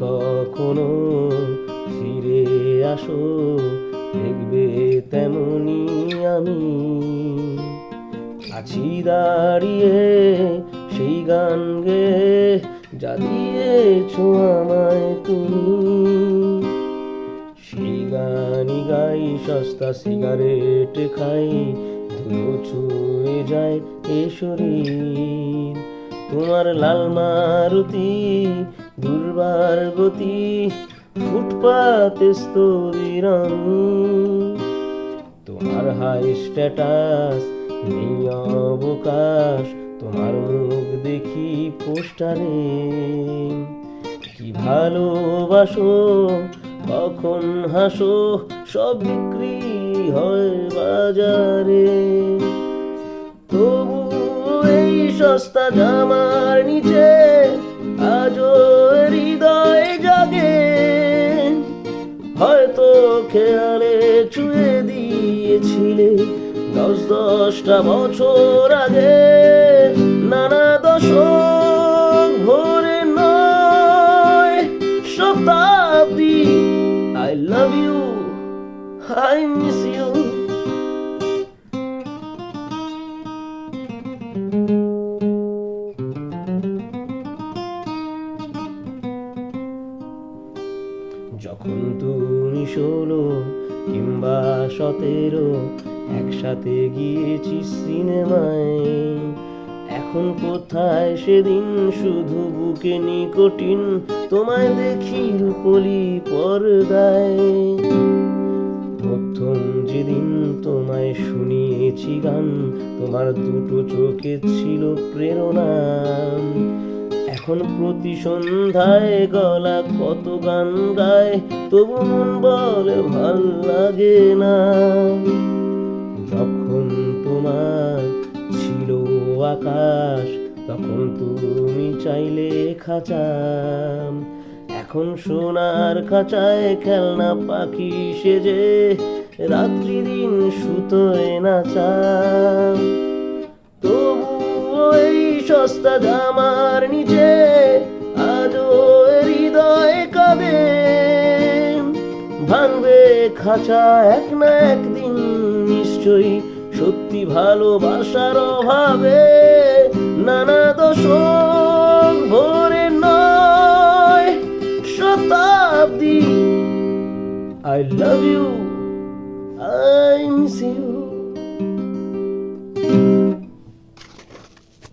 কখনো ফিরে আসো, দেখবে তেমনি আমি। আছি দাঁড়িয়ে সেই গান গে, যা দিয়েছ আমায় তুমি। সেই গানই গাই, সস্তা সিগারেট খাই, ধুলো ছুঁয়ে যায় এ শরীর। তোমার লাল মারুতি দুর্বার গতি, ফুটপাতে স্তবির আমি তোমার হাই স্ট্যাটাস নেই অবকাশ তোমার মুখ দেখি পোস্টারে। কি ভালোবাসো, কখন হাসো, সব বিক্রি হয় বাজারে। তবু এই সস্তা জামার নিচে খেয়ালে ছুঁয়ে দিয়েছিলে। দশ দশটা বছর আগে নানা দশক ভরে নয় শতাব্দী I love you I miss you যখন তুমি ষোলো কিংবা সতেরো, একসাথে গিয়েছি সিনেমায়। এখন কোথায় সেদিন? শুধু বুকে নিকটিন, তোমায় দেখি রূপলি পর্দায়। প্রথম যেদিন তোমায় শুনিয়েছি গান, তোমার দুটো চোখে ছিল প্রেরণা। এখন প্রতি সন্ধ্যায় গলা কত গান গায়, তবু মন বলে ভালো লাগে না। যখন তোমার ছিল আকাশ, তখন তুমি চাইলে খাঁচা এখন সোনার খাঁচায় খেলনা পাখি সেজে, রাত্রি দিন সুতোয় নাচা তবু ওই সস্তা জামার নিচে ভাঙবে খাঁচা এক না একদিন নিশ্চয়ই। সত্যি ভালোবাসার অভাবে নানা দশক ভরে নয় শতাব্দী। I love you I miss you